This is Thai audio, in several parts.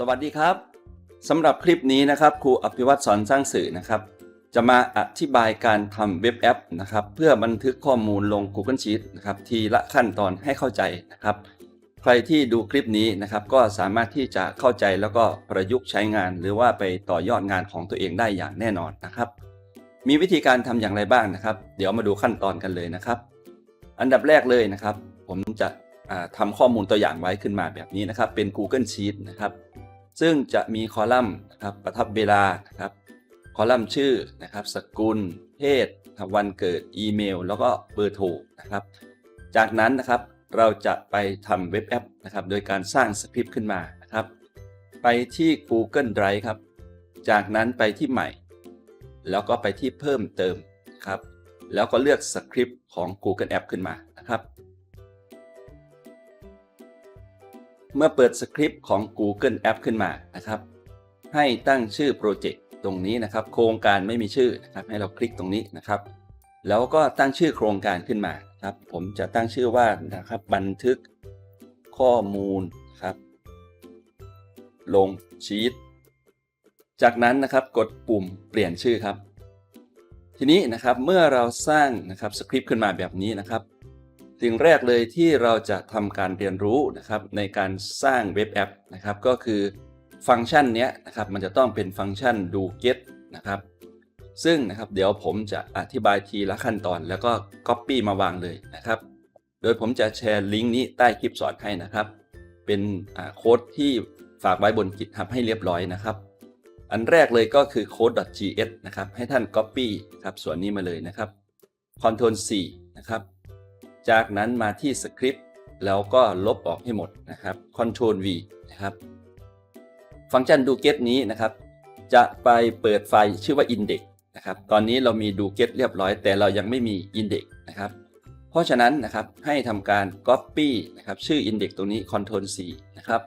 สวัสดีครับสำหรับคลิปนี้นะครับครูอภิวัตสอนสร้างสื่อนะครับ จะมาอธิบายการทำเว็บแอปนะครับ เพื่อบันทึกข้อมูลลง Google Sheet นะครับทีละขั้นตอนให้เข้าใจนะครับ ใครที่ดูคลิปนี้นะครับ ก็สามารถที่จะเข้าใจแล้วก็ประยุกต์ใช้งาน หรือว่าไปต่อยอดงานของตัวเองได้อย่างแน่นอนนะครับ มีวิธีการทำอย่างไรบ้างนะครับ เดี๋ยวมาดูขั้นตอนกันเลยนะครับ อันดับแรกเลยนะครับ ผมจะทำข้อมูลตัวอย่างไว้ขึ้นมาแบบนี้นะครับ เป็น Google Sheet นะครับ ซึ่งจะมีคอลัมน์นะครับประทับเวลานะครับคอลัมน์ชื่อนะครับ สกุล เพศ วันเกิด อีเมล แล้วก็เบอร์โทรนะครับ จากนั้นนะครับเราจะไปทำเว็บแอปนะครับ โดยการสร้างสคริปต์ขึ้นมานะครับ ไปที่ Google Drive ครับ จากนั้นไปที่ใหม่ แล้วก็ไปที่เพิ่มเติมครับ แล้วก็เลือกสคริปต์ของ Google App ขึ้นมานะครับ เมื่อเปิดสคริปต์ของ Google App ขึ้นมานะครับ ให้ตั้งชื่อโปรเจกต์ตรงนี้นะครับ โครงการไม่มีชื่อนะครับ ให้เราคลิกตรงนี้นะครับ แล้วก็ตั้งชื่อโครงการขึ้นมาครับ ผมจะตั้งชื่อว่านะครับบันทึกข้อมูลครับ ลงชีตจากนั้นนะครับกดปุ่มเปลี่ยนชื่อครับ ทีนี้นะครับเมื่อเราสร้างนะครับสคริปต์ขึ้นมาแบบนี้นะครับ สิ่งแรกเลยที่เราจะทำการเรียนรู้นะครับในการสร้างเว็บแอปนะครับก็คือฟังก์ชันนี้นะครับมันจะต้องเป็นฟังก์ชัน do get นะครับซึ่งนะครับเดี๋ยวผมจะอธิบายทีละขั้นตอน แล้วก็ Copy มาวางเลยนะครับ โดยผมจะแชร์ลิงก์นี้ใต้คลิปสอนให้นะครับ เป็นโค้ดที่ฝากไว้บน GitHub ให้เรียบร้อยนะครับ อันแรกเลยก็คือ code.gs นะครับให้ท่าน Copy ครับส่วนนี้มาเลยนะครับ Ctrl C นะครับ จากนั้นมาที่สคริปต์แล้วก็ลบออกให้หมดนะครับ Ctrl V นะครับ ฟังก์ชัน do get นี้นะครับ จะไปเปิดไฟล์ชื่อว่า index นะครับ ตอนนี้เรามี do get เรียบร้อย แต่เรายังไม่มี index นะครับ เพราะฉะนั้นนะครับให้ทำการ copy นะครับชื่อ index ตรงนี้ Ctrl C นะครับ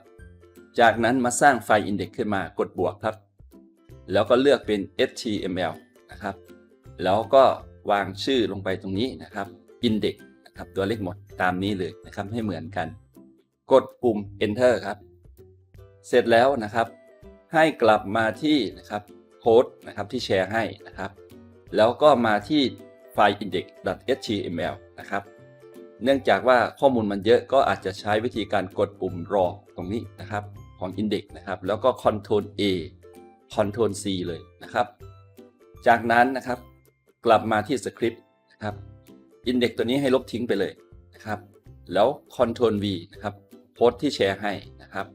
จากนั้นมาสร้างไฟล์ index ขึ้นมากดบวกครับ แล้วก็เลือกเป็น html นะครับ แล้วก็วางชื่อลงไปตรงนี้นะครับ index นะครับตัวเลขหมดตามนี้เลยนะครับให้เหมือนกัน กดปุ่ม enter ครับ เสร็จแล้วนะครับ ให้กลับมาที่นะครับโค้ดนะครับที่แชร์ให้นะครับ แล้วก็มาที่ไฟล์ index.html นะครับ เนื่องจากว่าข้อมูลมันเยอะก็อาจจะใช้วิธีการกดปุ่มรอตรงนี้นะครับของ index นะครับ แล้วก็ Ctrl A Ctrl C เลยนะครับ จากนั้นนะครับกลับมาที่สคริปต์นะครับ index ตัวนี้ให้ลบทิ้งไปเลยนะครับ แล้ว Ctrl V นะครับโพสต์ที่แชร์ให้นะครับ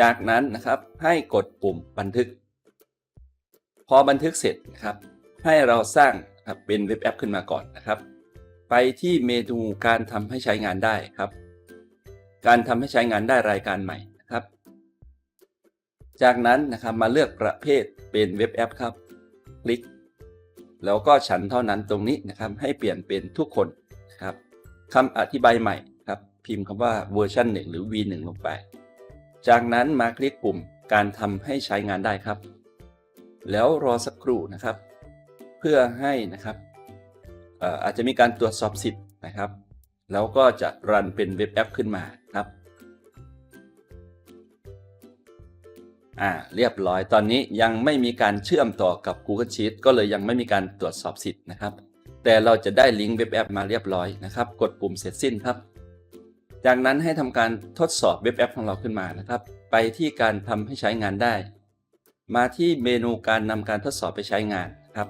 จากนั้นนะครับให้กดปุ่มบันทึก พอบันทึกเสร็จนะครับ ให้เราสร้างเป็นเว็บแอปขึ้นมาก่อนนะครับ ไปที่เมนูการทำให้ใช้งานได้ครับ การทำให้ใช้งานได้รายการใหม่นะครับ จากนั้นนะครับมาเลือกประเภทเป็นเว็บแอปครับ คลิก แล้วก็ฉันเท่านั้นตรงนี้นะครับ ให้เปลี่ยนเป็นทุกคนนะครับคำอธิบายใหม่ครับ พิมพ์คำว่าเวอร์ชัน1หรือ v1 ลงไป จากนั้นมาคลิกปุ่มการทำให้ใช้งานได้ครับ แล้วรอสักครู่นะครับ เพื่อให้นะครับเอ่ออาจจะมีการตรวจสอบสิทธิ์นะครับ แล้วก็จะรันเป็นเว็บแอปขึ้นมา อ่าเรียบร้อยตอนนี้ยังไม่มีการเชื่อมต่อกับ Google Sheet ก็เลยยังไม่มีการตรวจสอบสิทธิ์นะครับ แต่เราจะได้ลิงก์เว็บแอปมาเรียบร้อยนะครับ กดปุ่มเสร็จสิ้นครับ จากนั้นให้ทำการทดสอบเว็บแอปของเราขึ้นมานะครับ ไปที่การทำให้ใช้งานได้ มาที่เมนูการนำการทดสอบไปใช้งานครับ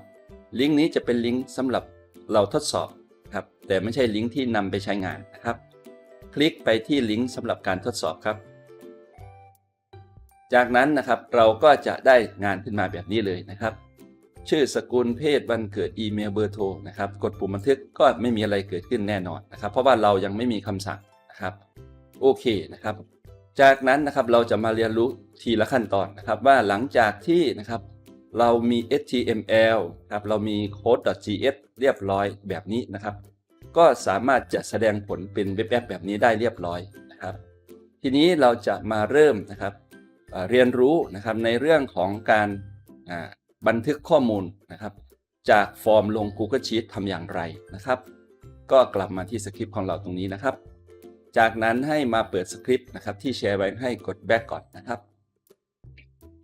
ลิงก์นี้จะเป็นลิงก์สำหรับเราทดสอบครับแต่ไม่ใช่ลิงก์ที่นำไปใช้งานนะครับ คลิกไปที่ลิงก์สำหรับการทดสอบครับ จากนั้นนะครับเราก็จะได้งานขึ้นมาแบบนี้เลยนะครับ ชื่อสกุลเพศวันเกิดอีเมลเบอร์โทรนะครับ กดปุ่มบันทึกก็ไม่มีอะไรเกิดขึ้นแน่นอนนะครับ เพราะว่าเรายังไม่มีคำสั่งนะครับโอเคนะครับ จากนั้นนะครับเราจะมาเรียนรู้ทีละขั้นตอนนะครับ ว่าหลังจากที่นะครับเรามี HTML ครับเรามี code.js เรียบร้อยแบบนี้นะครับ ก็สามารถจะแสดงผลเป็นเว็บแอปแบบนี้ได้เรียบร้อยนะครับ ทีนี้เราจะมาเริ่มนะครับ เรียนรู้นะครับในเรื่องของการบันทึกข้อมูลนะครับจากฟอร์มลง Google Sheet ทำอย่างไรนะครับ ก็กลับมาที่สคริปต์ของเราตรงนี้นะครับ จากนั้นให้มาเปิดสคริปต์นะครับที่แชร์ไว้ให้กด back ก่อนนะครับ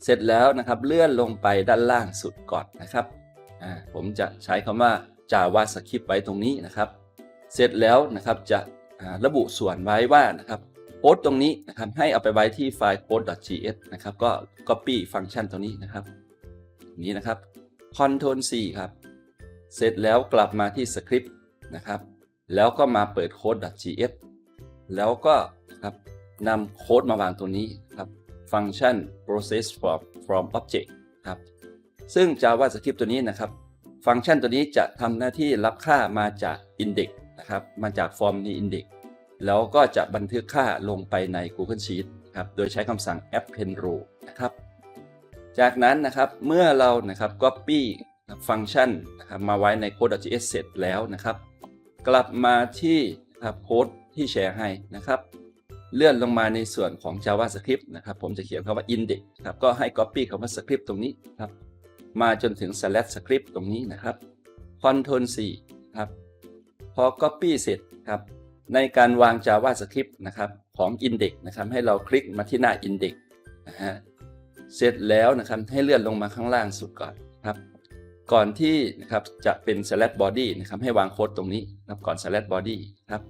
เสร็จแล้วนะครับเลื่อนลงไปด้านล่างสุดก่อนนะครับผมจะใช้คำว่า JavaScript ไว้ตรงนี้นะครับ เสร็จแล้วนะครับจะระบุส่วนไว้ว่านะครับ โค้ดตรงนี้นะครับให้เอาไปไว้ที่ไฟล์ code.js นะครับก็ copy ฟังก์ชันตัวนี้นะครับ นี้นะครับ Ctrl C ครับ เสร็จแล้วกลับมาที่สคริปต์นะครับ แล้วก็มาเปิด code.js แล้วก็ครับนำโค้ดมาวางตัวนี้ครับฟังก์ชัน process from from object ครับซึ่ง JavaScript ตัวนี้นะครับ ฟังก์ชันตัวนี้จะทำหน้าที่รับค่ามาจาก index นะครับมาจากฟอร์มใน index แล้วก็จะบันทึกค่าลงไปใน Google Sheet ครับโดยใช้คำสั่ง append row นะครับ จากนั้นนะครับเมื่อเรานะครับ copy ฟังก์ชันนะครับมาไว้ใน code.js เสร็จแล้วนะครับ กลับมาที่โค้ดที่แชร์ให้นะครับเลื่อนลงมาในส่วนของ JavaScript นะครับ ผมจะเขียนคำว่า index ครับก็ให้ copy คำว่า script ตรงนี้ครับ มาจนถึง slash script ตรงนี้นะครับ Ctrl C ครับ พอ copy เสร็จครับ ในการวาง JavaScript นะครับของ index นะครับให้เราคลิกมาที่หน้า index นะฮะเสร็จแล้วนะครับให้เลื่อนลงมาข้างล่างสุดก่อนครับ ก่อนที่นะครับจะเป็น slash body นะครับให้วางโค้ดตรงนี้นะครับก่อน slash body ครับ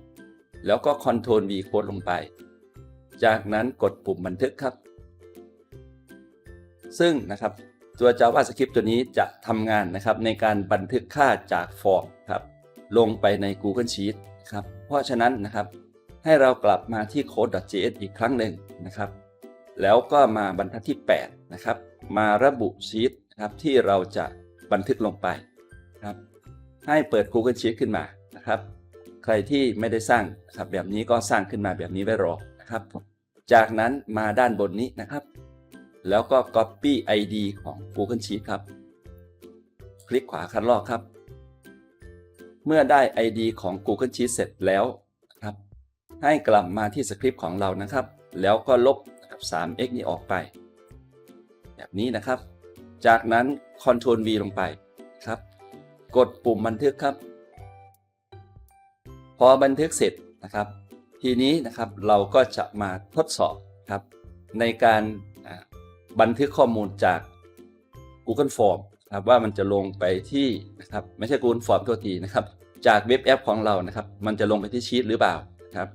แล้วก็ Ctrl V โค้ดลงไป จากนั้นกดปุ่มบันทึกครับ ซึ่งนะครับตัว JavaScript ตัวนี้จะทำงานนะครับในการบันทึกค่าจากฟอร์มครับลงไปใน Google Sheet ครับ เพราะฉะนั้นนะครับให้เรากลับมาที่ code.js อีกครั้งหนึ่งนะครับ แล้วก็มาบรรทัดที่ 8 นะครับ มาระบุชีตนะครับที่เราจะบันทึกลงไปครับ ให้เปิด Google Sheet ขึ้นมานะครับ ใครที่ไม่ได้สร้างครับแบบนี้ก็สร้างขึ้นมาแบบนี้ไว้รอนะครับ จากนั้นมาด้านบนนี้นะครับ แล้วก็ Copy ID ของ Google Sheet ครับ คลิกขวาคันลอกครับ เมื่อได้ ID ของ Google Sheet เสร็จแล้วนะครับ ให้กลับมาที่สคริปต์ของเรานะครับ แล้วก็ลบ 3x นี้ออกไป แบบนี้นะครับ จากนั้น Ctrl V ลงไปครับ กดปุ่มบันทึกครับ พอบันทึกเสร็จนะครับ ทีนี้นะครับเราก็จะมาทดสอบครับ ในการบันทึกข้อมูลจาก Google Form ครับว่ามันจะลงไปที่นะครับ ไม่ใช่ Google Form ตัวทีนะครับ จากเว็บแอปของเรานะครับ มันจะลงไปที่ชีตหรือเปล่าครับ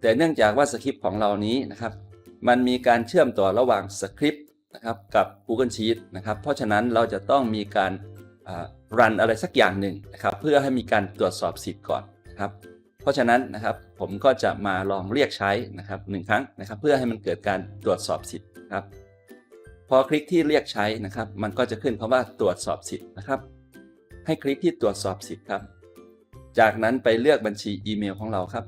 แต่เนื่องจากว่าสคริปต์ของเรานี้นะครับ มันมีการเชื่อมต่อระหว่างสคริปต์นะครับกับ Google Sheet นะครับเพราะฉะนั้นเราจะต้องมีการรันอะไรสักอย่างหนึ่งนะครับ เพื่อให้มีการตรวจสอบสิทธิ์ก่อนนะครับ เพราะฉะนั้นนะครับผมก็จะมาลองเรียกใช้นะครับหนึ่งครั้งนะครับ เพื่อให้มันเกิดการตรวจสอบสิทธิ์ครับ พอคลิกที่เรียกใช้นะครับ มันก็จะขึ้นคำว่าตรวจสอบสิทธิ์นะครับ ให้คลิกที่ตรวจสอบสิทธิ์ครับ จากนั้นไปเลือกบัญชีอีเมลของเราครับ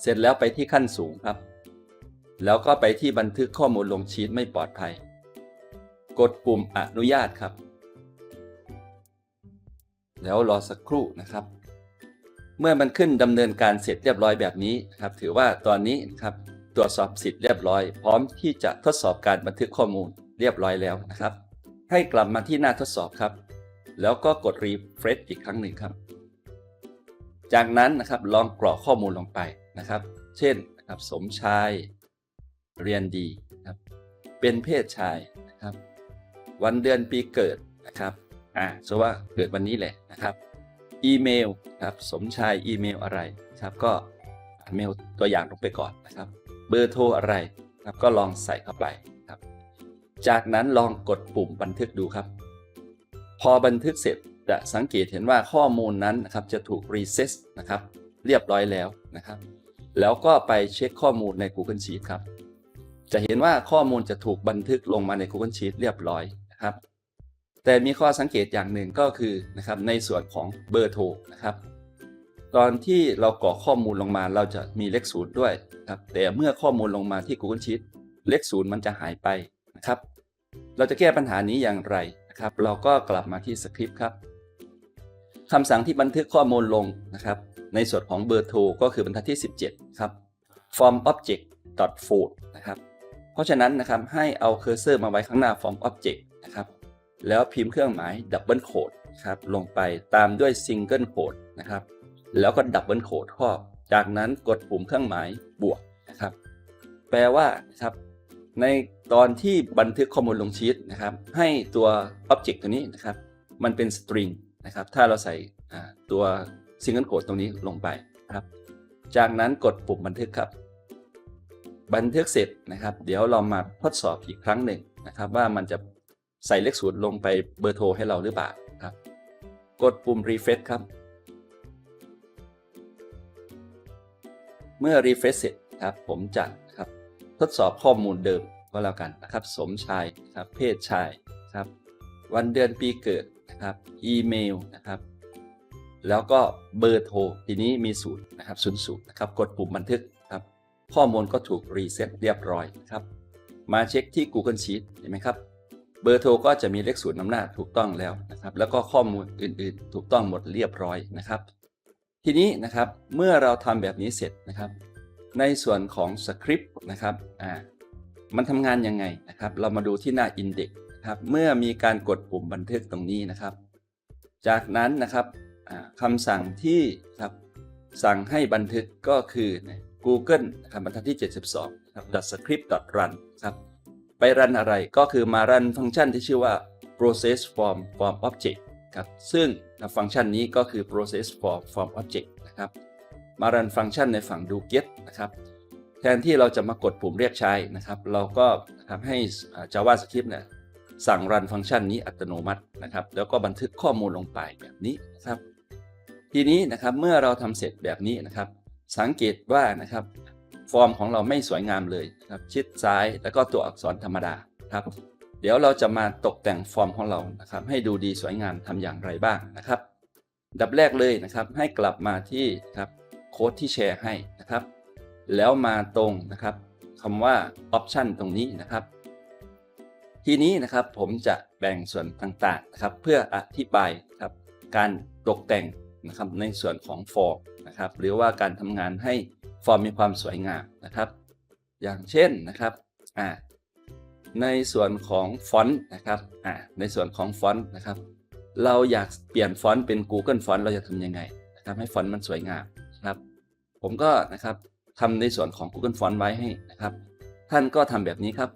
เสร็จแล้วไปที่ขั้นสูงครับ แล้วก็ไปที่บันทึกข้อมูลลงชีตไม่ปลอดภัย กดปุ่มอนุญาตครับ แล้วรอสักครู่นะครับ เมื่อมันขึ้นดำเนินการเสร็จเรียบร้อยแบบนี้นะครับ ถือว่าตอนนี้นะครับตรวจสอบสิทธิ์เรียบร้อย พร้อมที่จะทดสอบการบันทึกข้อมูลเรียบร้อยแล้วนะครับ ให้กลับมาที่หน้าทดสอบครับ แล้วก็กด refresh อีกครั้งหนึ่งครับ จากนั้นนะครับลองกรอกข้อมูลลงไปนะครับ เช่นนะครับสมชายเรียนดีครับ เป็นเพศชายนะครับ วันเดือนปีเกิดนะครับอ่าสว่าเกิดวันนี้แหละนะครับ อีเมลครับสมชายอีเมลอะไรครับ ก็อีเมลตัวอย่างลงไปก่อนนะครับ เบอร์โทรอะไรครับก็ลองใส่เข้าไปครับ จากนั้นลองกดปุ่มบันทึกดูครับ พอบันทึกเสร็จจะสังเกตเห็นว่าข้อมูลนั้นนะครับจะถูกรีเซ็ตนะครับเรียบร้อยแล้วนะครับ แล้วก็ไปเช็คข้อมูลใน Google Sheet ครับ จะเห็นว่าข้อมูลจะถูกบันทึกลงมาใน Google Sheet เรียบร้อยนะครับ แต่มีข้อสังเกตอย่างหนึ่งก็คือนะครับในส่วนของเบอร์โทรนะครับ ตอนที่เรากรอกข้อมูลลงมาเราจะมีเลขศูนย์ด้วยครับแต่เมื่อข้อมูลลงมาที่ Google Sheet เลขศูนย์มันจะหายไปนะครับ เราจะแก้ปัญหานี้อย่างไร ครับ เราก็กลับมาที่สคริปต์ครับคำสั่งที่บันทึกข้อมูลลงนะครับ ในส่วนของเบอร์โทรก็คือบรรทัดที่ 17 ครับ form object dot fold นะครับ เพราะฉะนั้นนะครับให้เอาเคอร์เซอร์มาไว้ข้างหน้า form object นะครับ แล้วพิมพ์เครื่องหมาย double quote ครับลงไปตามด้วย single quote นะครับ แล้วก็ double quote ครอบ จากนั้นกดปุ่มเครื่องหมายบวกนะครับ แปลว่าครับ ในตอนที่บันทึกข้อมูลลงชีตนะครับ ให้ตัว Object ตัวนี้นะครับ มันเป็น string นะครับ ถ้าเราใส่อ่าตัว single quote ตรงนี้ลงไปนะครับ จากนั้นกดปุ่มบันทึกครับ บันทึกเสร็จนะครับ เดี๋ยวเรามาทดสอบอีกครั้งหนึ่งนะครับ ว่ามันจะใส่เลขศูนย์ลงไปเบอร์โทรให้เราหรือเปล่าครับ กดปุ่ม refresh ครับ เมื่อ refresh เสร็จครับ ผมจะ ทดสอบข้อมูลเดิมก็แล้วกันนะครับ สมชายครับเพศชายครับ วันเดือนปีเกิดนะครับ อีเมลนะครับ แล้วก็เบอร์โทรทีนี้มีศูนย์นะครับศูนย์ศูนย์นะครับ กดปุ่มบันทึกครับ ข้อมูลก็ถูกรีเซ็ตเรียบร้อยนะครับ มาเช็คที่ Google Sheet เห็นไหมครับ เบอร์โทรก็จะมีเลขศูนย์นำหน้าถูกต้องแล้วนะครับ แล้วก็ข้อมูลอื่นๆ ถูกต้องหมดเรียบร้อยนะครับ ทีนี้นะครับเมื่อเราทำแบบนี้เสร็จนะครับ ในส่วนของสคริปต์นะครับอ่ามันทำงานยังไงนะครับ เรามาดูที่หน้า Index ครับเมื่อมีการกดปุ่มบันทึกตรงนี้นะครับ จากนั้นนะครับอ่าคำสั่งที่ครับสั่งให้บันทึกก็คือ Google นะครับบรรทัดที่ 72ครับ .script .run ครับไปรันอะไรก็คือมารันฟังก์ชันที่ชื่อว่า process form form object ครับซึ่งฟังก์ชันนี้ก็คือ process form form object นะครับ มารันฟังก์ชันในฝั่ง do get นะครับแทนที่เราจะมากดปุ่มเรียกใช้นะครับ เราก็ทำให้ JavaScript เนี่ยสั่งรันฟังก์ชันนี้อัตโนมัตินะครับ แล้วก็บันทึกข้อมูลลงไปแบบนี้นะครับ ทีนี้นะครับเมื่อเราทำเสร็จแบบนี้นะครับ สังเกตว่านะครับ ฟอร์มของเราไม่สวยงามเลยครับชิดซ้ายแล้วก็ตัวอักษรธรรมดาครับ เดี๋ยวเราจะมาตกแต่งฟอร์มของเรานะครับ ให้ดูดีสวยงามทำอย่างไรบ้างนะครับ ดับแรกเลยนะครับ ให้กลับมาที่ครับ ค้ดที่แชร์ให้นะครับ แล้วมาตรงนะครับคำว่า Option ตรงนี้นะครับ ทีนี้นะครับผมจะแบ่งส่วนต่างๆนะครับ เพื่ออธิบายครับการตกแต่งนะครับในส่วนของฟอร์มนะครับหรือว่าการทำงานให้ฟอร์มมีความสวยงามนะครับ อย่างเช่นนะครับอ่าในส่วนของฟอนต์นะครับอ่าในส่วนของฟอนต์นะครับ เราอยากเปลี่ยนฟอนต์เป็น Google ฟอนต์เราจะทำยังไงนะครับให้ฟอนต์มันสวยงาม ผมก็นะครับทำในส่วนของ Google Font ไว้ให้นะครับ ท่านก็ทำแบบนี้ครับ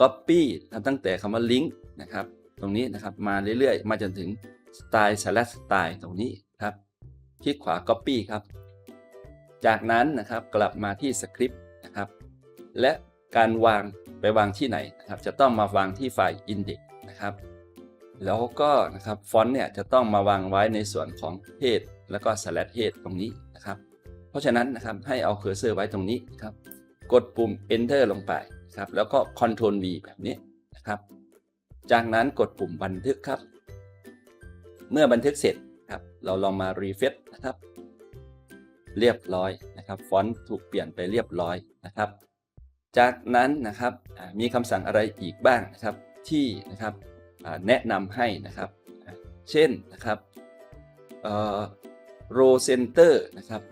Copy ทำตั้งแต่คำว่า Link นะครับ ตรงนี้นะครับมาเรื่อยๆ มาจนถึง Style slash Style ตรงนี้ครับ คลิกขวา Copy ครับ จากนั้นนะครับกลับมาที่สคริปต์นะครับ และการวางไปวางที่ไหนนะครับ จะต้องมาวางที่ไฟล์ Index นะครับ แล้วก็นะครับฟอนต์เนี่ยจะต้องมาวางไว้ในส่วนของเพจแล้วก็ slash head ตรงนี้นะครับ เพราะฉะนั้นนะครับให้เอาเคอร์เซอร์ไว้ตรงนี้ครับ กดปุ่ม enter ลงไปครับแล้วก็ control V แบบนี้นะครับ จากนั้นกดปุ่มบันทึกครับ เมื่อบันทึกเสร็จครับ เราลองมา refresh นะครับ เรียบร้อยนะครับ ฟอนต์ถูกเปลี่ยนไปเรียบร้อยนะครับ จากนั้นนะครับมีคำสั่งอะไรอีกบ้างนะครับ ที่นะครับแนะนำให้นะครับ เช่นนะครับเอ่อ row center นะครับ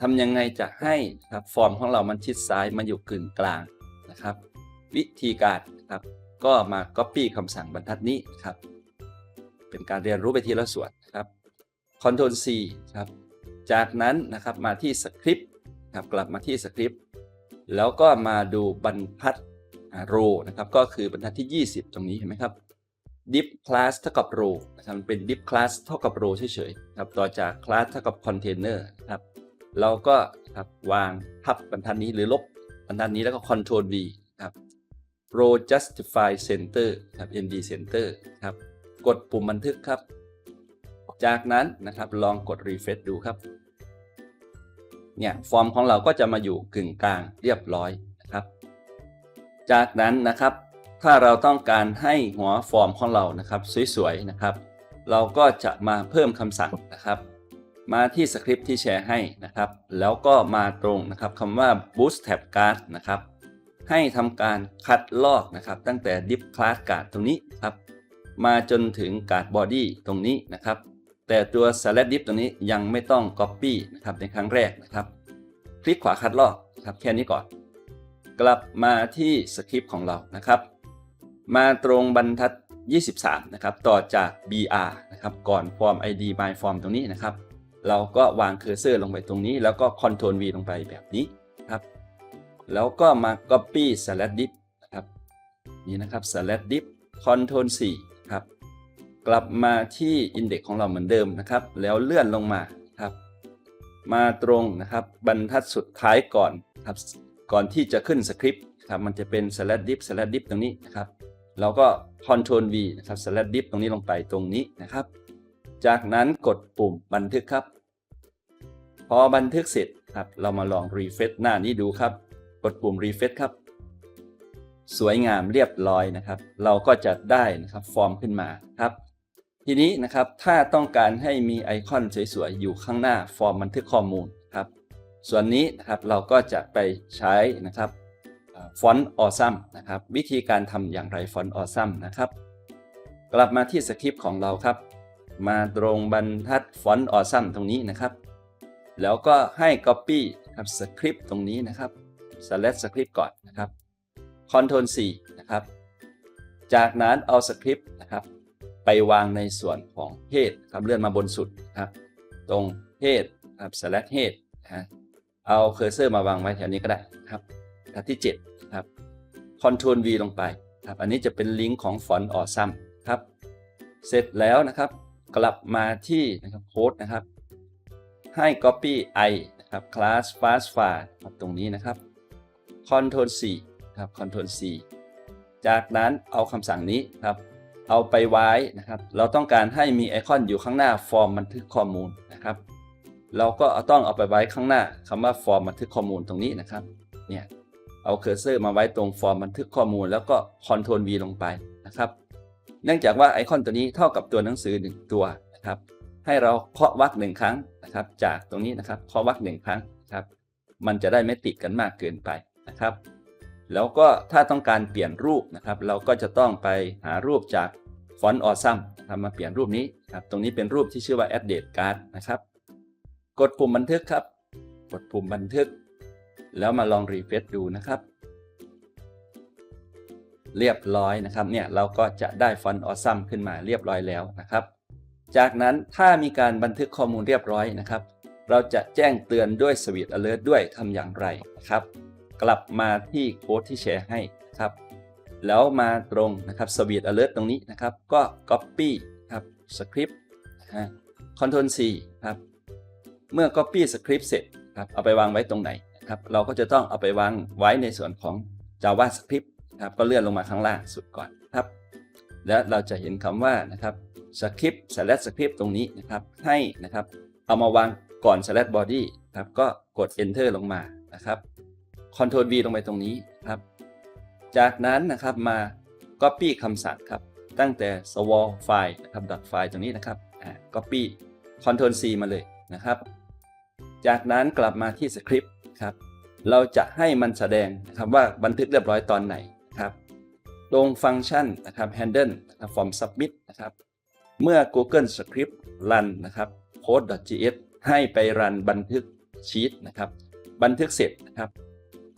ทำยังไงจะให้ครับฟอร์มของเรามันชิดซ้ายมันอยู่กึ่งกลางนะครับ วิธีการครับก็มา copy คำสั่งบรรทัดนี้ครับ เป็นการเรียนรู้ไปทีละส่วนนะครับ Ctrl C ครับ จากนั้นนะครับมาที่สคริปต์ครับกลับมาที่สคริปต์แล้วก็มาดูบรรทัดโรนะครับ ก็คือบรรทัดที่ 20 ตรงนี้เห็นไหมครับ div class เท่ากับ row นะครับเป็น div class เท่ากับ row เฉยๆครับต่อจาก class เท่ากับ container ครับ เราก็ครับวางทับบรรทัดนี้หรือลบบรรทัดนี้แล้วก็ Ctrl V ครับ row justify center ครับ nd center ครับ กดปุ่มบันทึกครับ จากนั้นนะครับลองกด refresh ดูครับ เนี่ย ฟอร์มของเราก็จะมาอยู่กึ่งกลางเรียบร้อยนะครับ จากนั้นนะครับ ถ้าเราต้องการให้หัวฟอร์มของเรานะครับ สวยๆนะครับ เราก็จะมาเพิ่มคำสั่งนะครับ มาที่สคริปต์ที่แชร์ให้นะครับ แล้วก็มาตรงนะครับคำว่า boost tab card นะครับ ให้ทำการคัดลอกนะครับ ตั้งแต่ div class card ตรงนี้ครับ มาจนถึง card body ตรงนี้นะครับ แต่ตัว select div ตรงนี้ยังไม่ต้อง copy นะครับในครั้งแรกนะครับ คลิกขวาคัดลอกครับแค่นี้ก่อน กลับมาที่สคริปต์ของเรานะครับ มาตรงบรรทัด 23 นะครับ ต่อจาก br นะครับ ก่อน form id my form ตรงนี้นะครับ เราก็วางเคอร์เซอร์ลงไปตรงนี้ แล้วก็ Ctrl V ลงไปแบบนี้ครับ แล้วก็มา copy slash div นะครับนี่นะครับ slash div Ctrl 4ครับ กลับมาที่ index ของเราเหมือนเดิมนะครับ แล้วเลื่อนลงมาครับ มาตรงนะครับบรรทัดสุดท้ายก่อนครับก่อนที่จะขึ้นสคริปต์ครับมันจะเป็น slash div slash div ตรงนี้นะครับเราก็ Ctrl v นะครับ slash div ตรงนี้ลงไปตรงนี้นะครับ จากนั้นกดปุ่มบันทึกครับ พอบันทึกเสร็จครับ เรามาลอง refresh หน้านี้ดูครับ กดปุ่ม refresh ครับ สวยงามเรียบร้อยนะครับ เราก็จะได้นะครับฟอร์มขึ้นมาครับ ทีนี้นะครับถ้าต้องการให้มีไอคอนสวยๆอยู่ข้างหน้าฟอร์มบันทึกข้อมูลครับ ส่วนนี้นะครับเราก็จะไปใช้นะครับฟอนต์ออซัมนะครับ วิธีการทำอย่างไรฟอนต์ออซัมนะครับ กลับมาที่สคริปต์ของเราครับ มาตรงบรรทัดฟอนต์ออซัมตรงนี้นะครับ แล้วก็ให้ Copy ครับสคริปต์ตรงนี้นะครับ select สคริปต์ก่อนนะครับ Ctrl C นะครับ จากนั้นเอาสคริปต์นะครับ ไปวางในส่วนของ head ครับเลื่อนมาบนสุดครับตรง head ครับ select head นะฮะเอาเคอร์เซอร์มาวางไว้แถวนี้ก็ได้ครับแถวที่7ครับ Ctrl V ลงไปครับอันนี้จะเป็นลิงก์ของฟอนต์ออซัมครับ เสร็จแล้วนะครับ กลับมาที่นะครับโค้ดนะครับ ให้ copy i นะครับ class fast file ครับตรงนี้นะครับ Ctrl C ครับ Ctrl C จากนั้นเอาคำสั่งนี้ครับ เอาไปไว้นะครับ เราต้องการให้มีไอคอนอยู่ข้างหน้าฟอร์มบันทึกข้อมูลนะครับ เราก็ต้องเอาไปไว้ข้างหน้าคำว่าฟอร์มบันทึกข้อมูลตรงนี้นะครับ เนี่ย เอาเคอร์เซอร์มาไว้ตรงฟอร์มบันทึกข้อมูล แล้วก็ Ctrl V ลงไปนะครับ นื่องจากว่าไอคอนตัวนี้เท่ากับตัวหนังสือ 1 ตัวนะครับให้เราเคาะวรรคหนึ่งครั้งนะครับ จากตรงนี้นะครับเคาะวรรคหนึ่งครั้งนะครับ มันจะได้ไม่ติดกันมากเกินไปนะครับ แล้วก็ถ้าต้องการเปลี่ยนรูปนะครับ เราก็จะต้องไปหารูปจากฟอนต์ออซัมนะครับมาเปลี่ยนรูปนี้ครับตรงนี้เป็นรูปที่ชื่อว่า add date card นะครับ กดปุ่มบันทึกครับ กดปุ่มบันทึก แล้วมาลองรีเฟซดูนะครับ เรียบร้อยนะครับเนี่ยเราก็จะได้ฟอนต์ออซัมขึ้นมาเรียบร้อยแล้วนะครับ จากนั้นถ้ามีการบันทึกข้อมูลเรียบร้อยนะครับ เราจะแจ้งเตือนด้วย Sweet Alert ด้วยทำอย่างไรครับ กลับมาที่โค้ดที่แชร์ให้ครับ แล้วมาตรงนะครับ Sweet Alert ตรงนี้นะครับ ก็ Copy ครับ Script นะฮะ Ctrl C ครับเมื่อ Copy Script เสร็จครับเอาไปวางไว้ตรงไหนนะครับเราก็จะต้องเอาไปวางไว้ในส่วนของ JavaScript ครับก็เลื่อนลงมาข้างล่างสุดก่อนครับ และเราจะเห็นคำว่านะครับ script slash script ตรงนี้นะครับให้นะครับเอามาวางก่อน slash body ครับก็กด enter ลงมานะครับ Ctrl V ลงไปตรงนี้ครับ จากนั้นนะครับมา copy คำสั่งครับ ตั้งแต่ swall file นะครับ dot file ตรงนี้นะครับอ่า copy Ctrl C มาเลยนะครับ จากนั้นกลับมาที่สคริปต์ครับเราจะให้มันแสดงนะครับว่าบันทึกเรียบร้อยตอนไหน ครับตรงฟังก์ชันนะครับ handle นะครับ from submit นะครับ เมื่อ Google Script run นะครับ code.js ให้ไปรันบันทึกชีตนะครับ บันทึกเสร็จนะครับ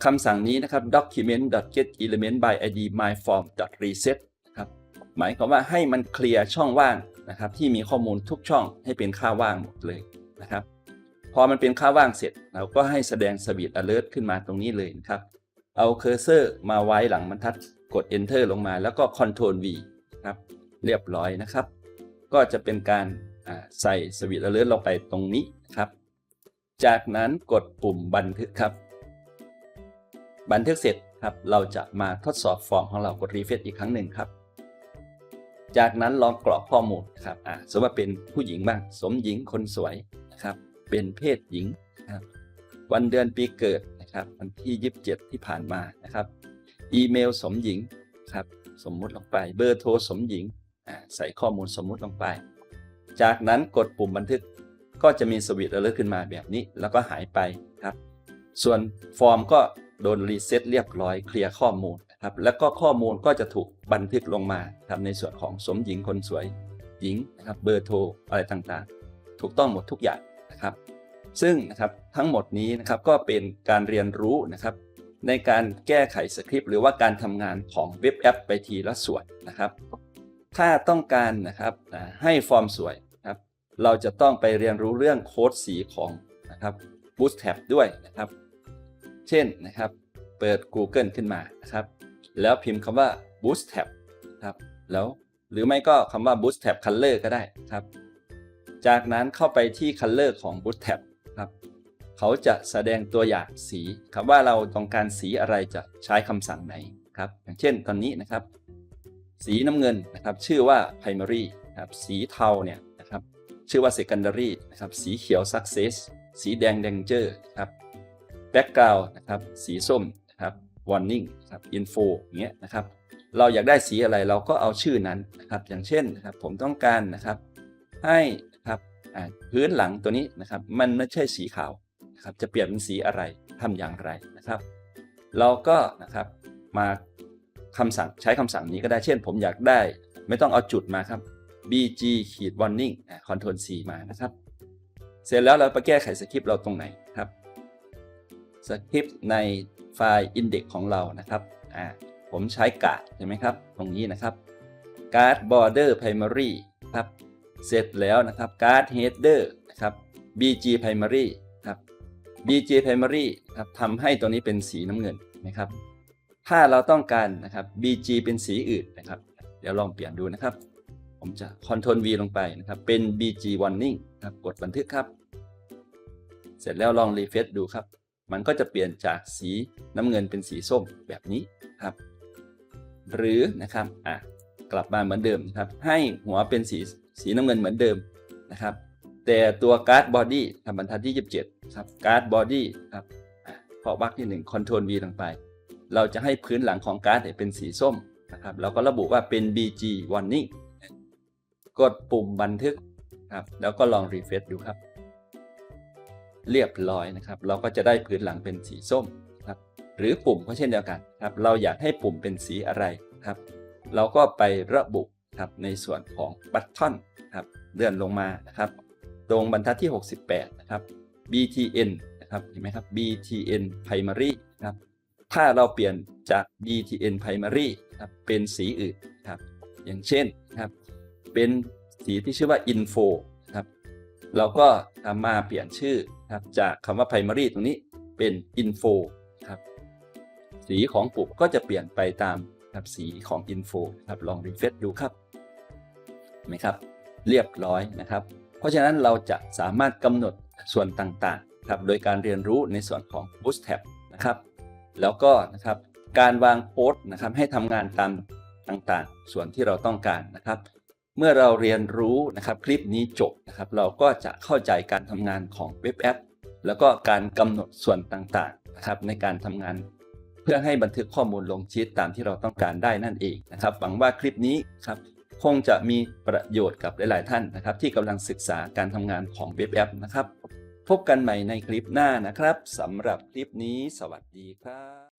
คำสั่งนี้นะครับ document.getElement by id myform.reset นะครับ หมายความว่าให้มันเคลียร์ช่องว่างนะครับ ที่มีข้อมูลทุกช่องให้เป็นค่าว่างหมดเลยนะครับ พอมันเป็นค่าว่างเสร็จ เราก็ให้แสดง Sweet Alert ขึ้นมาตรงนี้เลยนะครับ เอาเคอร์เซอร์มาไว้หลังบรรทัดกด Enter ลงมาแล้วก็ Ctrl V ครับเรียบร้อยนะครับ ก็จะเป็นการอ่าใส่ Sweet Alert ลงไปตรงนี้นะครับ จากนั้นกดปุ่มบันทึกครับ บันทึกเสร็จครับ เราจะมาทดสอบฟอร์มของเรากด refresh อีกครั้งหนึ่งครับ จากนั้นลองกรอกข้อมูลครับอ่าสมมติว่าเป็นผู้หญิงบ้าง สมหญิงคนสวยนะครับ เป็นเพศหญิงครับวันเดือนปีเกิด นะครับ วันที่ 27 ที่ผ่านมานะครับ อีเมลสมหญิงครับสมมุติลงไปเบอร์โทรสมหญิงใส่ข้อมูลสมมุติลงไป จากนั้นกดปุ่มบันทึกก็จะมีสวิตช์ alert ขึ้นมาแบบนี้ แล้วก็หายไปครับ ส่วนฟอร์มก็โดนรีเซ็ตเรียบร้อยเคลียร์ข้อมูลนะครับแล้วก็ข้อมูลก็จะถูกบันทึกลงมาครับในส่วนของสมหญิงคนสวยหญิงนะครับเบอร์โทรอะไรต่างๆ ถูกต้องหมดทุกอย่างนะครับ ซึ่งนะครับทั้งหมดนี้นะครับก็เป็นการเรียนรู้นะครับในการแก้ไขสคริปต์หรือว่าการทำงานของเว็บแอปไปทีละส่วนนะครับ ถ้าต้องการนะครับให้ฟอร์มสวยนะครับเราจะต้องไปเรียนรู้เรื่องโค้ดสีของนะครับ Bootstrap ด้วยนะครับ เช่นนะครับเปิด Google ขึ้นมานะครับ แล้วพิมพ์คำว่า bootstrap ครับแล้วหรือไม่ก็คำว่า bootstrap color ก็ได้ครับ จากนั้นเข้าไปที่ color ของ bootstrap ครับ เขาจะแสดงตัวอย่างสีครับว่าเราต้องการสีอะไรจะใช้คำสั่งไหนครับ อย่างเช่นตอนนี้นะครับ สีน้ำเงินนะครับ ชื่อว่า primary ครับสีเทาเนี่ยนะครับ ชื่อว่า secondary นะครับ สีเขียว success สีแดง danger ครับ background นะครับ สีส้มนะครับ warning ครับ info อย่างเงี้ยนะครับ เราอยากได้สีอะไรเราก็เอาชื่อนั้นนะครับ อย่างเช่นนะครับ ผมต้องการนะครับให้ พื้นหลังตัวนี้นะครับมันไม่ใช่สีขาวนะครับจะเปลี่ยนเป็นสีอะไรทำอย่างไรนะครับ เราก็นะครับมาคำสั่งใช้คำสั่งนี้ก็ได้เช่น ผมอยากได้ ไม่ต้องเอาจุดมาครับ bg ขีด warning control c มานะครับ เสร็จแล้วเราไปแก้ไขสคริปต์เราตรงไหนครับสคริปต์ในไฟล์ index ของเรานะครับอ่าผมใช้การ์ดใช่ไหมครับ ตรงนี้นะครับการ์ด border primary ครับ เสร็จแล้วนะครับการ์ด header นะครับ bg primary ครับ bg primary ครับทำให้ตัวนี้เป็นสีน้ำเงินนะครับ ถ้าเราต้องการนะครับ bg เป็นสีอื่นนะครับ เดี๋ยวลองเปลี่ยนดูนะครับ ผมจะ Ctrl V ลงไปนะครับ เป็น bg warning ครับกดบันทึกครับ เสร็จแล้วลองรีเฟซดูครับ มันก็จะเปลี่ยนจากสีน้ำเงินเป็นสีส้มแบบนี้ครับ หรือนะครับอะกลับมาเหมือนเดิมนะครับ ให้หัวเป็นสี สีน้ำเงินเหมือนเดิมนะครับ แต่ตัวการ์ดบอดี้ทำบรรทัดที่ 27ครับการ์ดบอดี้ครับอะพอวักที่ 1 Ctrl V ลงไป เราจะให้พื้นหลังของการ์ดเนี่ยเป็นสีส้มนะครับเราก็ระบุว่าเป็น BG warning กดปุ่มบันทึกครับแล้วก็ลองรีเฟซดูครับ เรียบร้อยนะครับ เราก็จะได้พื้นหลังเป็นสีส้มครับหรือปุ่มก็เช่นเดียวกันครับ เราอยากให้ปุ่มเป็นสีอะไรครับ เราก็ไประบุ ครับในส่วนของบัตทอนครับเลื่อนลงมานะครับ ตรงบรรทัดที่ 68 นะครับ BTN นะครับเห็นไหมครับ BTN primary ครับถ้าเราเปลี่ยนจาก BTN primary ครับเป็นสีอื่นครับอย่างเช่นครับเป็นสีที่ชื่อว่า info ครับเราก็ทำมาเปลี่ยนชื่อครับจากคำว่า primary ตรงนี้เป็น info ครับสีของปุ่มก็จะเปลี่ยนไปตาม ครับสีของ info ครับลองรีเฟซดูครับเห็นไหมครับ เรียบร้อยนะครับ เพราะฉะนั้นเราจะสามารถกำหนดส่วนต่างๆครับโดยการเรียนรู้ในส่วนของ Bootstrap นะครับ แล้วก็นะครับการวางโค้ดนะครับให้ทำงานตามต่างๆ ส่วนที่เราต้องการนะครับ เมื่อเราเรียนรู้นะครับคลิปนี้จบนะครับ เราก็จะเข้าใจการทำงานของเว็บแอป แล้วก็การกำหนดส่วนต่างๆนะครับในการทำงาน เพื่อให้บันทึกข้อมูลลงชีตตามที่เราต้องการได้นั่นเองนะครับหวังว่าคลิปนี้ครับคงจะมีประโยชน์กับหลาย ๆ ท่านนะครับ ที่กำลังศึกษาการทำงานของเว็บแอปนะครับ พบกันใหม่ในคลิปหน้านะครับสำหรับคลิปนี้ สวัสดีครับ